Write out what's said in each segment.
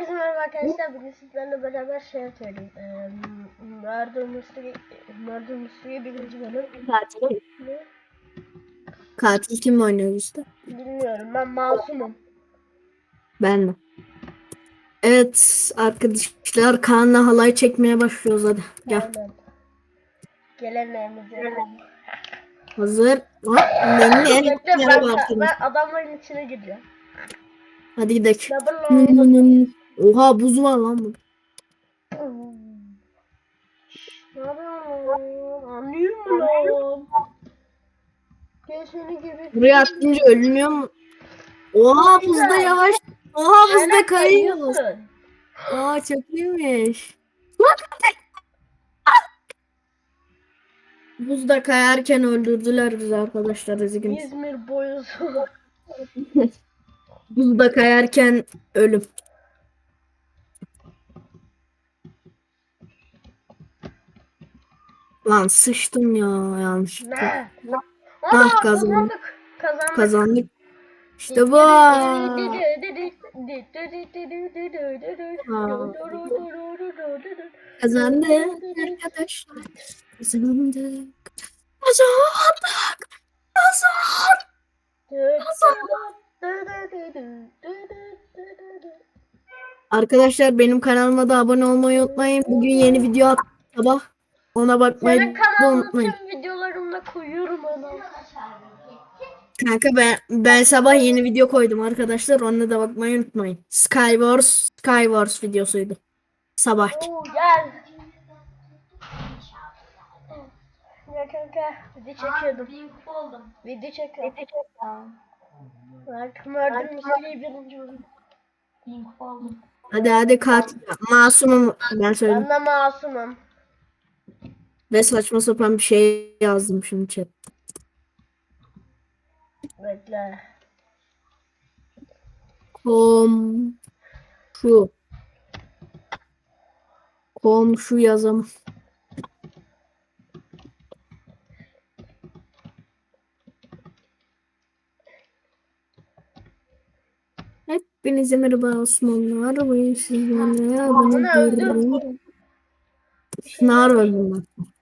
Bizim merhaba arkadaşlar bugün sizlerle beraber şey yapıyoruz. Eee Murder Mystery, Murder Mystery birinci bölüm. Katil. Ne? Katil kim oynuyor işte? Bilmiyorum ben masumum. Ben de. Evet arkadaşlar Kaan'la halay çekmeye başlıyoruz hadi. Gel. Aynen. Hazır. Ha, beni en Bekle yere ben, ben adamların içine gidiyorum. Hadi gidelim. Double Oha buz var lan bu. Anlıyor mu lan? Gel seni gibi. Buraya atınca ölmüyor mu? Oha buzda yavaş. Oha buzda kayıyoruz. Aa çok iyiymiş. Buzda kayarken öldürdüler bizi arkadaşlar üzgünüz. İzmir boyusu. Buzda kayarken ölüm. Lan sıçtım ya yanlışlıkla. Ne? Ah, Aa, kazandık. Kazandık. Kazandık. İşte bu. Kazandık arkadaşlar. Kazandık. Kazandık. Kazandık. Arkadaşlar benim kanalıma da abone olmayı unutmayın. Bugün yeni video attım sabah. Ona bakmayı Senin da unutmayın. tüm videolarımda koyuyorum onu. Kanka ben, ben sabah yeni video koydum arkadaşlar. Ona da bakmayı unutmayın. Skywars, Skywars videosuydu. Sabah. Oo, gel. Ya kanka video çekiyordum. Link oldum. Video çekiyordum. Bak Murder Mystery birinci bölüm. Link oldum. Hadi hadi katil. Masumum ben söyleyeyim. Ben de masumum. Ve saçma sapan bir şey yazdım şimdi chat. Bekle. Kom şu. Komşu yazım. Hepinize merhaba Osmanlı. Arabayı sizlerle ya Bunu beni öldüm. görüyorum. Nar öldüm ben.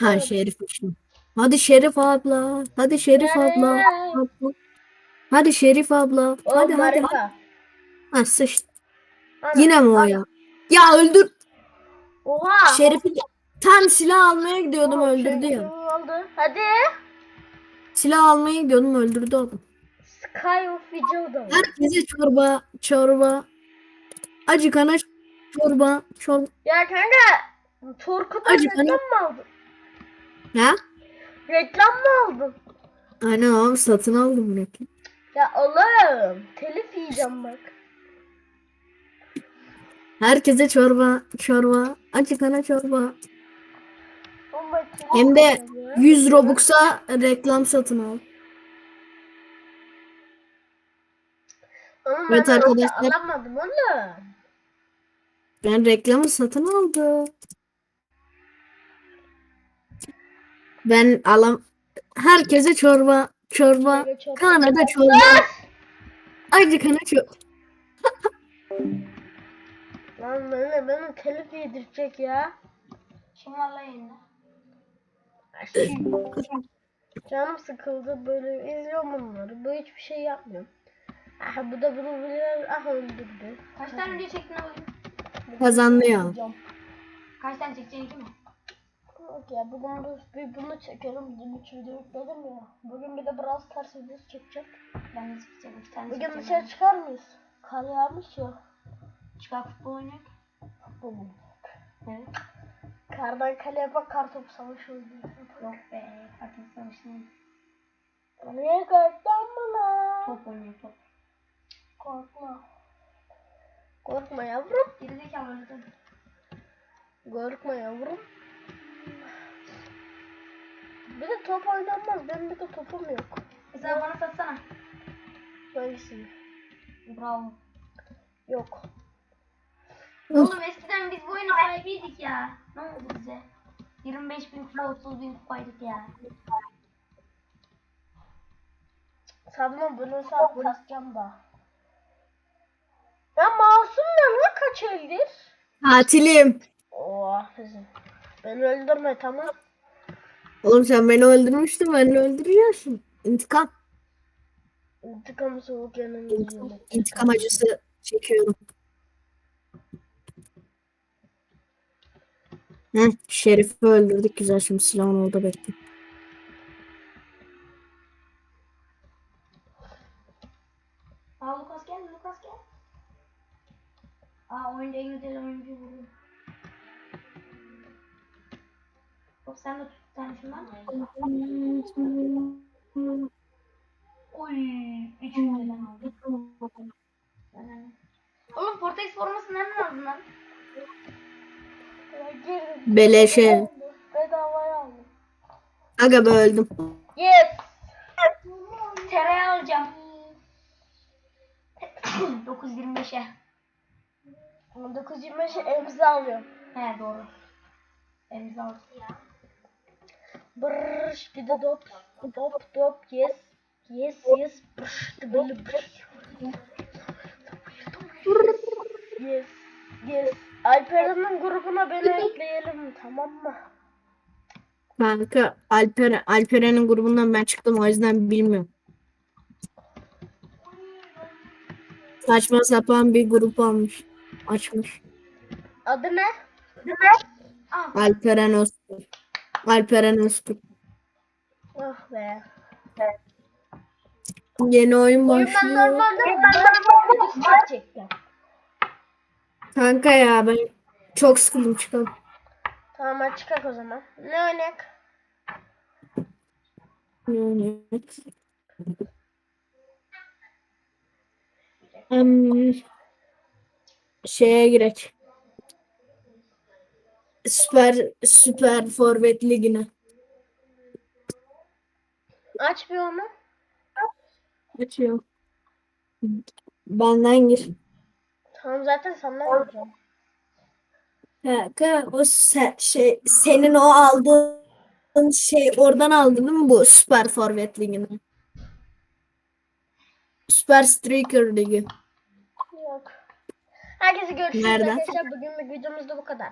Ha Şerif'mişim. Hadi Şerif abla. Hadi Şerif abla. abla. Hadi Şerif abla. Hadi hadi. hadi. Ha sıçtı. Yine mi o ya? Ya öldür. Oha. Şerif'i tam silah almaya gidiyordum Oha, öldürdü ya. oldu. Hadi. Silah almaya gidiyordum öldürdü adam. Sky of Vigil'da? Herkese çorba, çorba. Acıkana çorba, çorba. Ya kanka. Turkut'a Acı reklam mı aldın? Ha? Reklam mı aldın? Aynen abi satın aldım reklam. Ya oğlum. Telif yiyeceğim bak. Herkese çorba, çorba. Çorba. Oğlum bak, telif Hem de yiyeceğim ya. 100 Robux'a reklam satın al. Oğlum Evet arkadaşlar. alamadım oğlum. Ben reklamı satın aldım. Ben alam herkese çorba, çorba. Kana da çorba. Acıkana çorba. Lan beni, beni telif yedirecek ya. Kim var lan yayında? Ay, Canım sıkıldı böyle izliyorum bunları. Bu hiçbir şey yapmıyor. Ah bu da bunu biliyor. Ah öldürdü. Kaç tane video çektin abi? Kazandı ya. Kaç tane çekeceksin iki mi? Ya bugün bu, bir bunu çekelim. Dün üç video yükledim ya. Bugün bir de Brawl Stars videosu çekeceğim. Ben de çekeceğim iki tane Bugün çekeceğim. dışarı çıkar mıyız? Kar yağmış ya. Çıkar futbol oynayak. Bugün. Evet. Kardan kaleye bak kar topu savaşı oynuyor. Yok be. Kartın savaşını. Niye korktun bana? Top oynuyor top. Korkma. Korkma yavrum. Gerizekalı öldü. Korkma yavrum. Bir de top oynanmaz. Benim bir de topum yok. Mesela bana satsana. Hangisini? Bravo. Yok. Oğlum eskiden biz bu oyunu sahibiydik ya. Ne oldu bize? 25 bin kupa 30 bin kupaydık ya. Sanma bunu sen kasacağım da. Ya masum ne kaç eldir? Tatilim. Oh kızım. Beni öldürme tamam. Oğlum sen beni öldürmüştün. Beni öldürüyorsun. İntikam. İntikam soğuk yanımda yemek. İntikam acısı çekiyorum. Heh, Şerif'i öldürdük güzel şimdi silahını orada bekle. Aa Lukas gel Lukas gel. Aa oyunda en güzel oyuncu bu. Sen de tut tane şundan. Oy. Üç önceden aldım. Ben- Oğlum Portekiz forması nereden aldın lan? Girdim. Beleşe. Bedavaya aldım. Aga be öldüm. Yes. Tereyağı alacağım. 9.25'e. 925'e emza alıyorum. He doğru. Emza aldım. Brrş bir de dop. Yes. Yes yes. Brrş böyle brrş. Yes. Yes. Alperen'in grubuna beni ekleyelim tamam mı? Kanka Alper, Alperen'in grubundan ben çıktım o yüzden bilmiyorum. Saçma sapan bir grup almış. Açmış. Adı ne? Alperen Öztürk. Alperen Öztürk. Ah be. Yeni oyun Oyun ben başlıyor. normalde ben çekeceğim. Kanka ya ben çok sıkıldım çıkalım. Tamam hadi çıkak o zaman. Ne oynak? Yani. Hmm, şeye girek. Süper Süper Forvet Ligi'ne. Aç bir onu. Açıyor. Benden gir. Tamam zaten senden alacağım. Kanka o se- şey senin o aldığın şey oradan aldın değil mi bu Süper Forvet Ligi'ne? Süper Striker Ligi. Yok. Herkese görüşürüz Nereden? arkadaşlar. Bugünlük videomuz da bu kadar.